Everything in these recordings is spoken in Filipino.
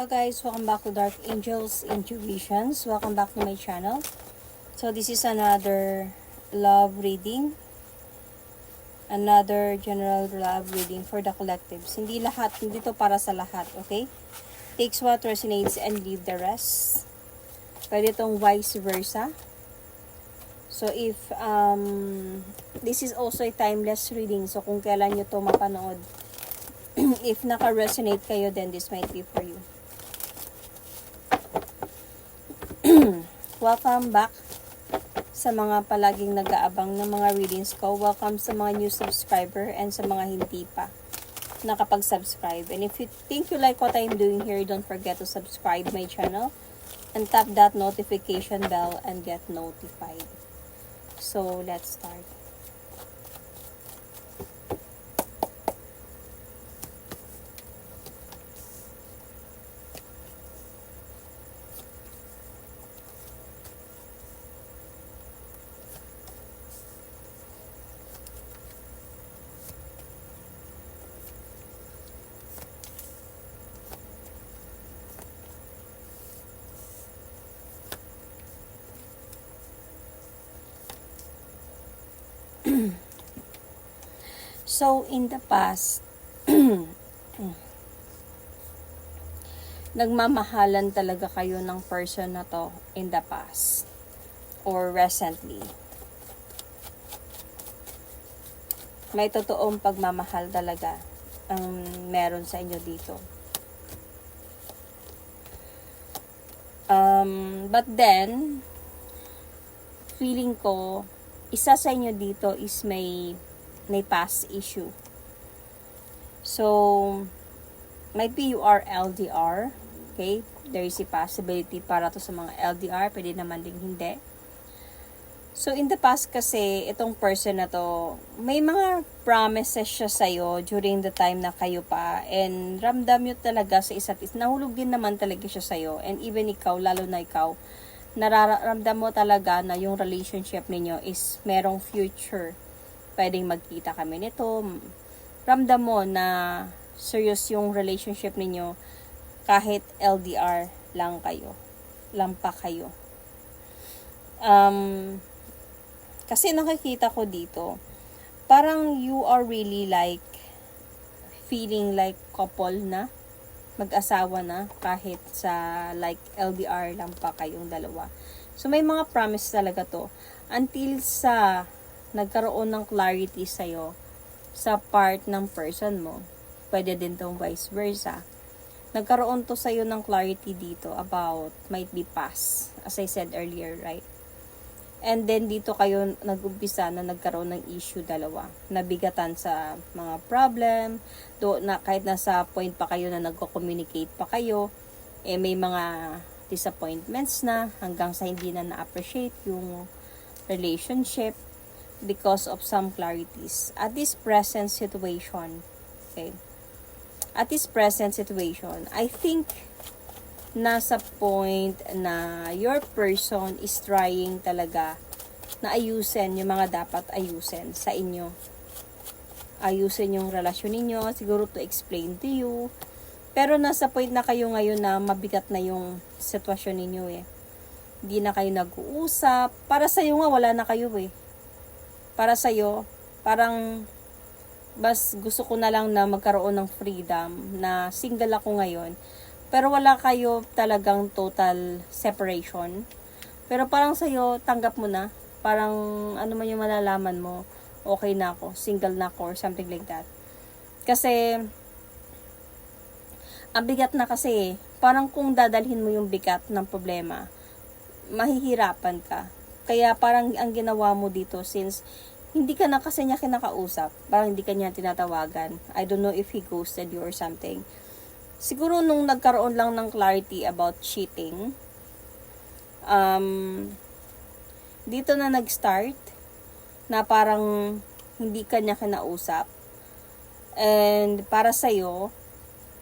Hi guys, welcome back to Dark Angels Intuitions. Welcome back to my channel. So this is another love reading. Another general love reading for the collectives. Hindi lahat, hindi to para sa lahat, okay? Takes what resonates and leave the rest. Pwede tong vice versa. So if um this is also a timeless reading, so kung kailan nyo to mapanood, if naka-resonate kayo, then this might be for you. Welcome back sa mga palaging nag-aabang ng mga readings ko. Welcome sa mga new subscriber and sa mga hindi pa nakapag-subscribe. And if you think you like what I'm doing here, don't forget to subscribe my channel and tap that notification bell and get notified. So, let's start. So, in the past, nagmamahalan talaga kayo ng person na to in the past or recently. May totoong pagmamahal talaga ang meron sa inyo dito. Um, but then, feeling ko, isa sa inyo dito is may may past issue. So, maybe you are LDR. Okay? There is a possibility para to sa mga LDR. Pwede naman ding hindi. So, in the past kasi, itong person na to, may mga promises siya sa'yo during the time na kayo pa. And ramdam nyo talaga sa isa't isa. Nahulog din naman talaga siya sa'yo. And even ikaw, lalo na ikaw, nararamdam mo talaga na yung relationship ninyo is merong future pwedeng magkita kami nito. Ramdam mo na serious yung relationship ninyo kahit LDR lang kayo. Lang pa kayo. Um, kasi nakikita ko dito, parang you are really like feeling like couple na mag-asawa na kahit sa like LDR lang pa kayong dalawa. So may mga promise talaga to until sa nagkaroon ng clarity sa'yo sa part ng person mo. Pwede din tong vice versa. Nagkaroon to sa'yo ng clarity dito about might be past, as I said earlier, right? And then dito kayo nag-umpisa na nagkaroon ng issue dalawa. Nabigatan sa mga problem, do na kahit nasa point pa kayo na nagko-communicate pa kayo, eh may mga disappointments na hanggang sa hindi na na-appreciate yung relationship because of some clarities. At this present situation, okay, at this present situation, I think nasa point na your person is trying talaga na ayusin yung mga dapat ayusin sa inyo. Ayusin yung relasyon ninyo, siguro to explain to you. Pero nasa point na kayo ngayon na mabigat na yung sitwasyon ninyo eh. Hindi na kayo nag-uusap. Para sa'yo nga, wala na kayo eh para sa iyo, parang bas gusto ko na lang na magkaroon ng freedom na single ako ngayon. Pero wala kayo talagang total separation. Pero parang sa iyo, tanggap mo na. Parang ano man yung malalaman mo, okay na ako, single na ako or something like that. Kasi ang bigat na kasi, parang kung dadalhin mo yung bigat ng problema, mahihirapan ka. Kaya parang ang ginawa mo dito since hindi ka na kasi niya kinakausap. Parang hindi ka niya tinatawagan. I don't know if he ghosted you or something. Siguro nung nagkaroon lang ng clarity about cheating, um, dito na nag-start na parang hindi ka niya kinausap. And para sa'yo,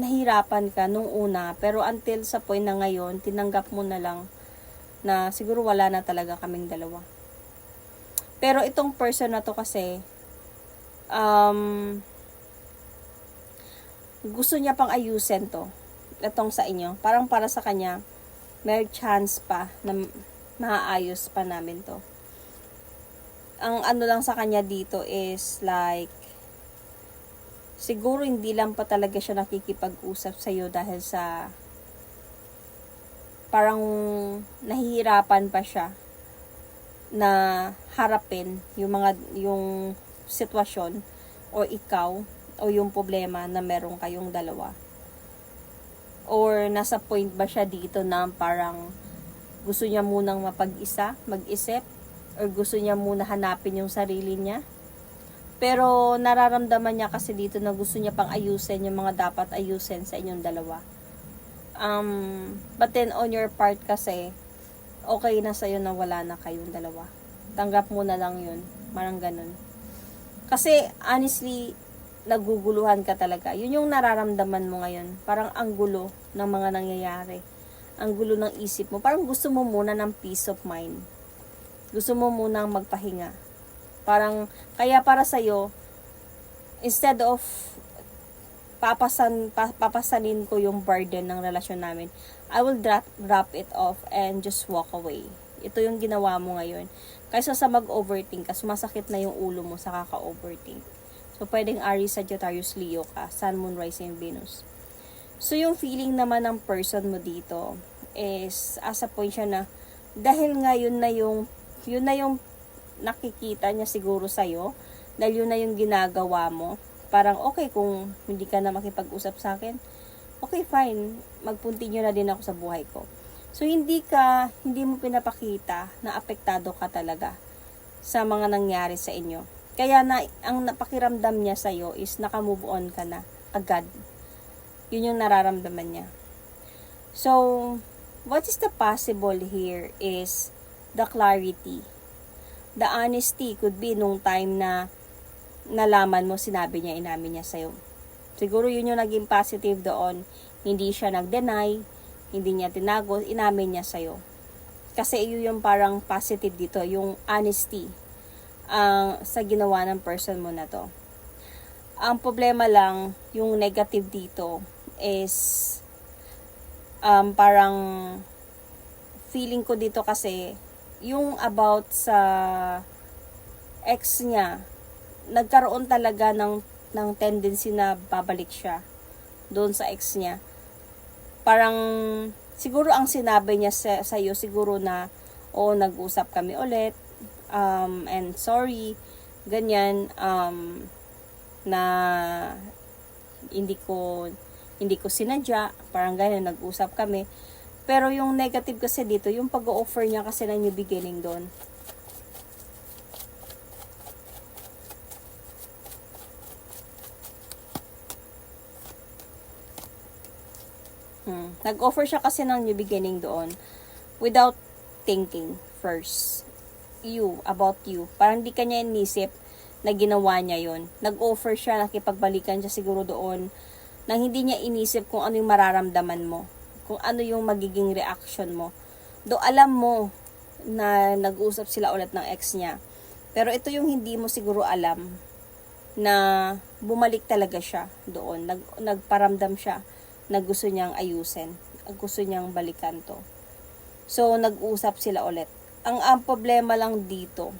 nahirapan ka nung una. Pero until sa point na ngayon, tinanggap mo na lang na siguro wala na talaga kaming dalawa. Pero itong person na to kasi, um, gusto niya pang ayusin to. itong sa inyo. Parang para sa kanya, may chance pa na maayos pa namin to. Ang ano lang sa kanya dito is like, siguro hindi lang pa talaga siya nakikipag-usap sa iyo dahil sa parang nahihirapan pa siya na harapin yung mga yung sitwasyon o ikaw o yung problema na meron kayong dalawa. Or nasa point ba siya dito na parang gusto niya munang mapag-isa, mag-isip, or gusto niya muna hanapin yung sarili niya. Pero nararamdaman niya kasi dito na gusto niya pang ayusin yung mga dapat ayusin sa inyong dalawa. Um, but then on your part kasi, okay na sa'yo na wala na kayong dalawa. Tanggap mo na lang yun. Parang ganun. Kasi honestly, naguguluhan ka talaga. Yun yung nararamdaman mo ngayon. Parang ang gulo ng mga nangyayari. Ang gulo ng isip mo. Parang gusto mo muna ng peace of mind. Gusto mo muna magpahinga. Parang, kaya para sa'yo, instead of papasan, pa, papasanin ko yung burden ng relasyon namin, I will drop, drop it off and just walk away. Ito yung ginawa mo ngayon. Kaysa sa mag-overthink ka, sumasakit na yung ulo mo sa kaka-overthink. So, pwedeng Aries, Sagittarius, Leo ka, Sun, Moon, Rising, Venus. So, yung feeling naman ng person mo dito is, as a point siya na, dahil nga yun na yung, yun na yung nakikita niya siguro sa'yo, dahil yun na yung ginagawa mo, parang okay kung hindi ka na makipag-usap sa akin, okay fine, magpuntinyo na din ako sa buhay ko. So, hindi ka, hindi mo pinapakita na apektado ka talaga sa mga nangyari sa inyo. Kaya na, ang napakiramdam niya sa'yo is nakamove on ka na agad. Yun yung nararamdaman niya. So, what is the possible here is the clarity. The honesty could be nung time na nalaman mo, sinabi niya, inamin niya sa'yo. Siguro yun yung naging positive doon. Hindi siya nag-deny, hindi niya tinago, inamin niya sa'yo. Kasi yun yung parang positive dito, yung honesty ang sa ginawa ng person mo na to. Ang problema lang, yung negative dito is um, parang feeling ko dito kasi yung about sa ex niya, nagkaroon talaga ng, ng tendency na babalik siya doon sa ex niya. Parang, siguro ang sinabi niya sa, sa iyo, siguro na, o nag-usap kami ulit, um, and sorry, ganyan, um, na hindi ko, hindi ko sinadya, parang ganyan, nag-usap kami. Pero yung negative kasi dito, yung pag-offer niya kasi na new beginning doon. Hmm. Nag-offer siya kasi ng new beginning doon without thinking first you, about you. Parang di kanya inisip na ginawa niya yon. Nag-offer siya, nakipagbalikan siya siguro doon nang hindi niya inisip kung ano yung mararamdaman mo. Kung ano yung magiging reaction mo. Do alam mo na nag-usap sila ulit ng ex niya. Pero ito yung hindi mo siguro alam na bumalik talaga siya doon. Nag, nagparamdam siya na gusto niyang ayusin. Gusto niyang balikan to. So, nag-usap sila ulit ang, ang problema lang dito,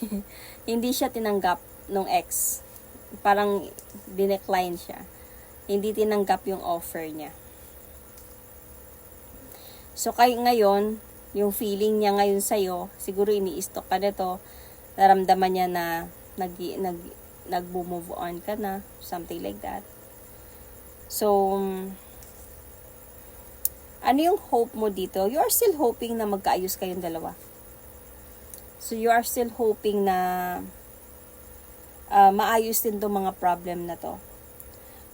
hindi siya tinanggap nung ex. Parang dinecline siya. Hindi tinanggap yung offer niya. So, kay ngayon, yung feeling niya ngayon sa'yo, siguro ini-stalk ka nito, naramdaman niya na nag, nag, nag-move on ka na, something like that. So, ano yung hope mo dito? You are still hoping na magkaayos kayong dalawa. So, you are still hoping na uh, maayos din itong mga problem na to.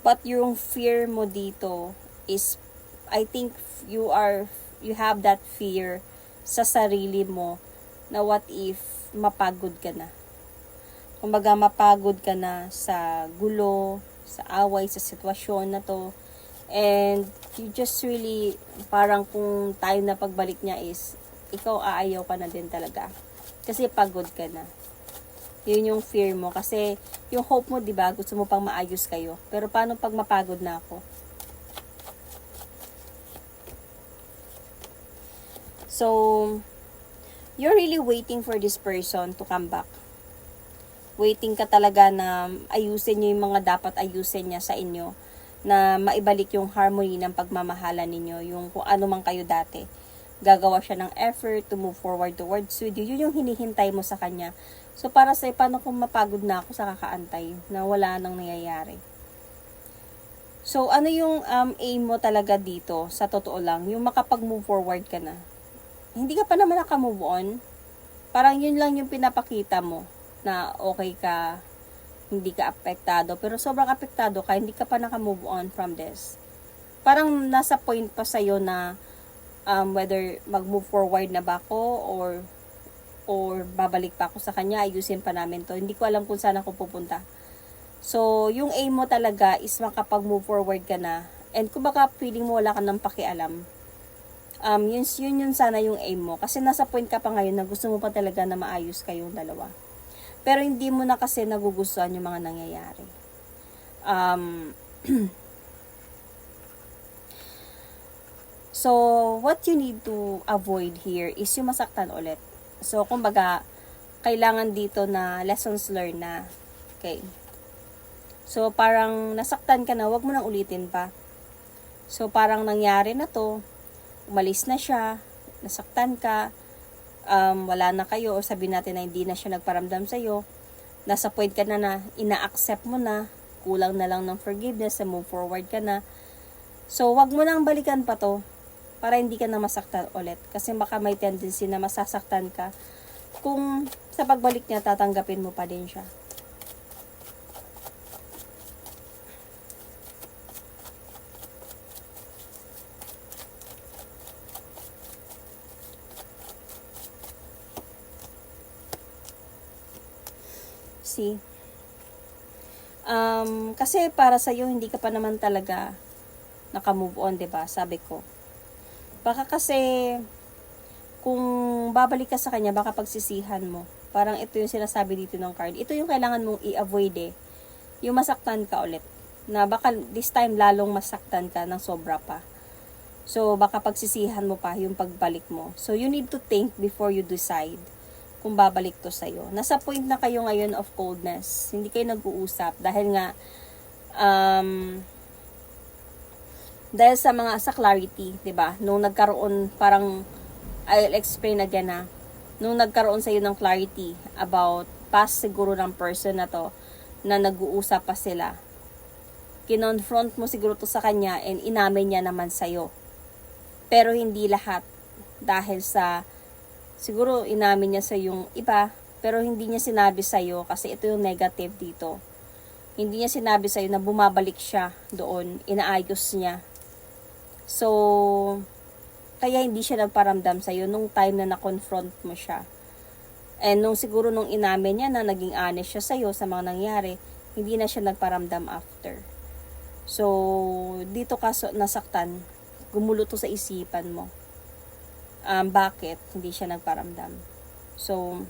But yung fear mo dito is, I think you are, you have that fear sa sarili mo na what if mapagod ka na. Kumbaga, mapagod ka na sa gulo, sa away, sa sitwasyon na to. And you just really, parang kung tayo na pagbalik niya is, ikaw aayaw ka na din talaga. Kasi pagod ka na. Yun yung fear mo. Kasi yung hope mo, di ba, gusto mo pang maayos kayo. Pero paano pag mapagod na ako? So, you're really waiting for this person to come back. Waiting ka talaga na ayusin niyo yung mga dapat ayusin niya sa inyo na maibalik yung harmony ng pagmamahala ninyo, yung kung ano man kayo dati. Gagawa siya ng effort to move forward towards with you. Yun yung hinihintay mo sa kanya. So, para sa paano kung mapagod na ako sa kakaantay na wala nang nangyayari. So, ano yung um, aim mo talaga dito, sa totoo lang, yung makapag-move forward ka na. Hindi ka pa naman naka-move on. Parang yun lang yung pinapakita mo na okay ka, hindi ka apektado. Pero sobrang apektado ka, hindi ka pa naka-move on from this. Parang nasa point pa sa'yo na um, whether mag-move forward na ba ako or or babalik pa ako sa kanya, ayusin pa namin to. Hindi ko alam kung saan ako pupunta. So, yung aim mo talaga is makapag-move forward ka na. And kung baka feeling mo wala ka ng pakialam, um, yun, yun yun sana yung aim mo. Kasi nasa point ka pa ngayon na gusto mo pa talaga na maayos kayong dalawa. Pero hindi mo na kasi nagugustuhan yung mga nangyayari. Um, so, what you need to avoid here is yung masaktan ulit. So, kumbaga, kailangan dito na lessons learned na. Okay. So, parang nasaktan ka na, wag mo nang ulitin pa. So, parang nangyari na to, umalis na siya, nasaktan ka, um, wala na kayo, o sabi natin na hindi na siya nagparamdam sa'yo, nasa point ka na na ina-accept mo na, kulang na lang ng forgiveness, na move forward ka na. So, wag mo nang balikan pa to, para hindi ka na masaktan ulit. Kasi baka may tendency na masasaktan ka kung sa pagbalik niya tatanggapin mo pa din siya. See? Um, kasi para sa iyo hindi ka pa naman talaga naka-move on, 'di ba? Sabi ko. Baka kasi kung babalik ka sa kanya, baka pagsisihan mo. Parang ito yung sinasabi dito ng card. Ito yung kailangan mong i-avoid eh. Yung masaktan ka ulit. Na baka this time lalong masaktan ka ng sobra pa. So, baka pagsisihan mo pa yung pagbalik mo. So, you need to think before you decide kung babalik to sa'yo. Nasa point na kayo ngayon of coldness. Hindi kayo nag-uusap dahil nga um, dahil sa mga sa clarity, 'di ba? Nung nagkaroon parang I'll explain again na nung nagkaroon sa iyo ng clarity about past siguro ng person na to na nag-uusap pa sila. Kinonfront mo siguro to sa kanya and inamin niya naman sa iyo. Pero hindi lahat dahil sa siguro inamin niya sa yung iba pero hindi niya sinabi sa iyo kasi ito yung negative dito. Hindi niya sinabi sa iyo na bumabalik siya doon, inaayos niya So, kaya hindi siya nagparamdam sa'yo nung time na na-confront mo siya. And nung siguro nung inamin niya na naging honest siya sa'yo sa mga nangyari, hindi na siya nagparamdam after. So, dito ka nasaktan, gumulo to sa isipan mo. Um, bakit hindi siya nagparamdam? So,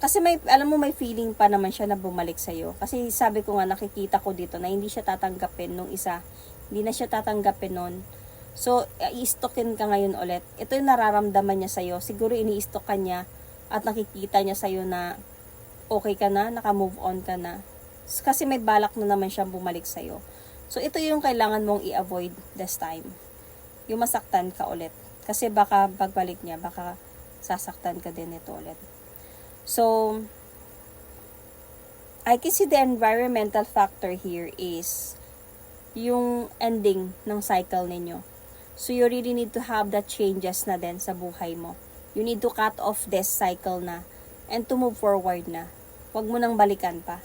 kasi may, alam mo, may feeling pa naman siya na bumalik sa'yo. Kasi sabi ko nga, nakikita ko dito na hindi siya tatanggapin nung isa. Hindi na siya tatanggapin nun. So, i-stockin ka ngayon ulit. Ito yung nararamdaman niya sa'yo. Siguro ini-stock ka niya at nakikita niya sa'yo na okay ka na, naka-move on ka na. Kasi may balak na naman siyang bumalik sa'yo. So, ito yung kailangan mong i-avoid this time. Yung masaktan ka ulit. Kasi baka pagbalik niya, baka sasaktan ka din ito ulit. So, I can see the environmental factor here is yung ending ng cycle ninyo. So, you really need to have that changes na din sa buhay mo. You need to cut off this cycle na and to move forward na. Huwag mo nang balikan pa.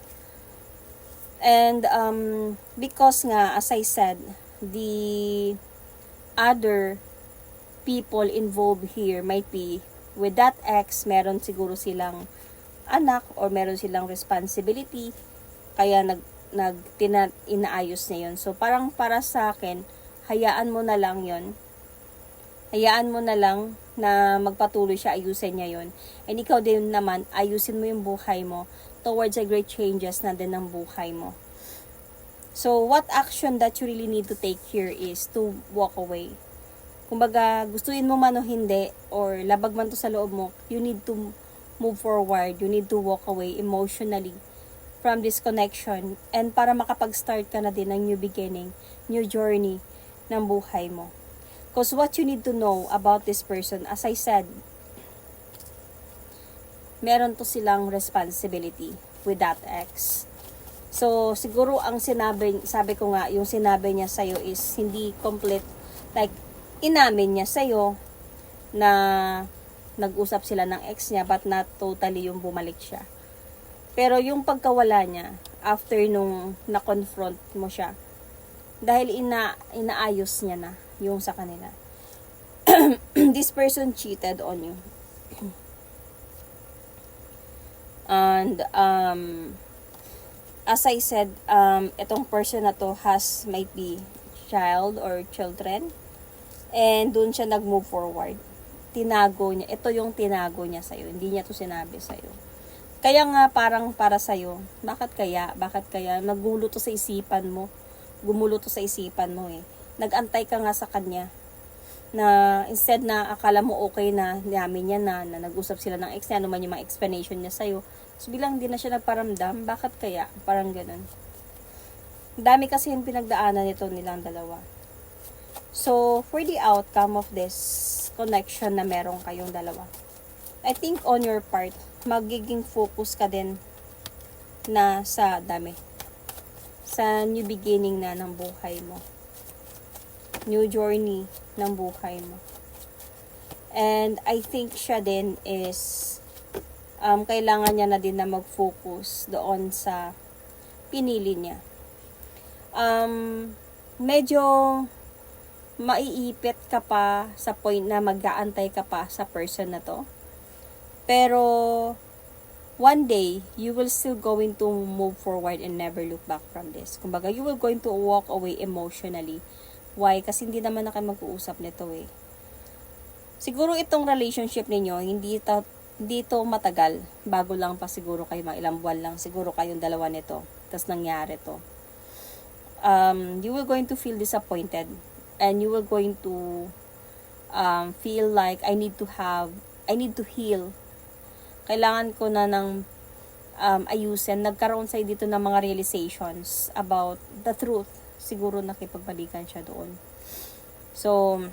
And um, because nga, as I said, the other people involved here might be with that ex, meron siguro silang anak or meron silang responsibility kaya nag nag tina, inaayos niya yun. So parang para sa akin, hayaan mo na lang yon hayaan mo na lang na magpatuloy siya, ayusin niya yon And ikaw din naman, ayusin mo yung buhay mo towards a great changes na din ng buhay mo. So, what action that you really need to take here is to walk away kumbaga, gustuin mo man o hindi, or labag man to sa loob mo, you need to move forward, you need to walk away emotionally from this connection and para makapag-start ka na din ng new beginning, new journey ng buhay mo. Because what you need to know about this person, as I said, meron to silang responsibility with that ex. So, siguro ang sinabi, sabi ko nga, yung sinabi niya sa'yo is hindi complete, like, inamin niya sa'yo na nag-usap sila ng ex niya but not totally yung bumalik siya. Pero yung pagkawala niya, after nung na-confront mo siya, dahil ina, inaayos niya na yung sa kanila. This person cheated on you. And, um, as I said, um, itong person na to has might be child or children. And dun siya nag-move forward. Tinago niya. Ito yung tinago niya sa'yo. Hindi niya to sinabi sa'yo. Kaya nga parang para sa'yo. Bakit kaya? Bakit kaya? Nagulo to sa isipan mo. Gumulo to sa isipan mo eh. Nagantay ka nga sa kanya. Na instead na akala mo okay na, namin niya na, na nag-usap sila ng ex niya, ano man yung mga explanation niya sa'yo. So bilang hindi na siya nagparamdam, bakit kaya? Parang ganun. Dami kasi yung pinagdaanan nito nilang dalawa. So, for the outcome of this connection na meron kayong dalawa, I think on your part, magiging focus ka din na sa dami. Sa new beginning na ng buhay mo. New journey ng buhay mo. And I think siya din is um, kailangan niya na din na mag-focus doon sa pinili niya. Um, medyo maiipit ka pa sa point na mag-aantay ka pa sa person na to. Pero, one day, you will still going to move forward and never look back from this. Kumbaga, you will going to walk away emotionally. Why? Kasi hindi naman na kayo mag-uusap nito eh. Siguro itong relationship ninyo, hindi ta dito matagal. Bago lang pa siguro kayo, mga ilang buwan lang. Siguro kayong dalawa nito. Tapos nangyari to. Um, you will going to feel disappointed and you will going to um, feel like I need to have, I need to heal. Kailangan ko na ng um, ayusin. Nagkaroon sa'yo dito ng mga realizations about the truth. Siguro nakipagbalikan siya doon. So,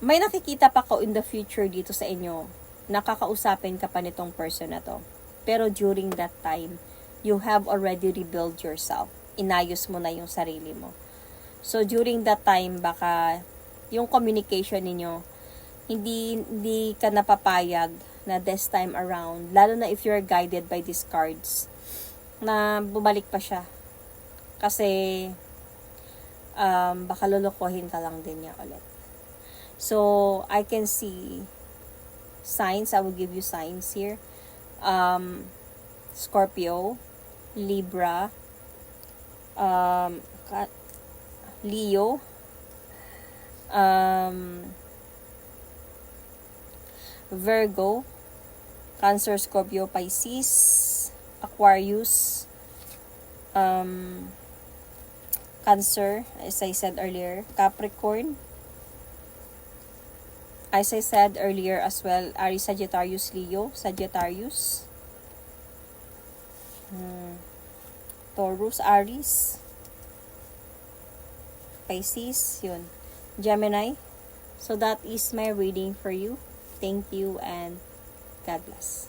may nakikita pa ko in the future dito sa inyo. Nakakausapin ka pa nitong person na to. Pero during that time, you have already rebuilt yourself inayos mo na yung sarili mo. So, during that time, baka yung communication ninyo, hindi, hindi ka napapayag na this time around, lalo na if you're guided by these cards, na bumalik pa siya. Kasi, um, baka lulukohin ka lang din niya ulit. So, I can see signs. I will give you signs here. Um, Scorpio, Libra, um, Leo, um, Virgo, Cancer, Scorpio, Pisces, Aquarius, um, Cancer, as I said earlier, Capricorn, as I said earlier as well, Aries, Sagittarius, Leo, Sagittarius, hmm. Taurus, Aries, Pisces, yun. Gemini. So that is my reading for you. Thank you and God bless.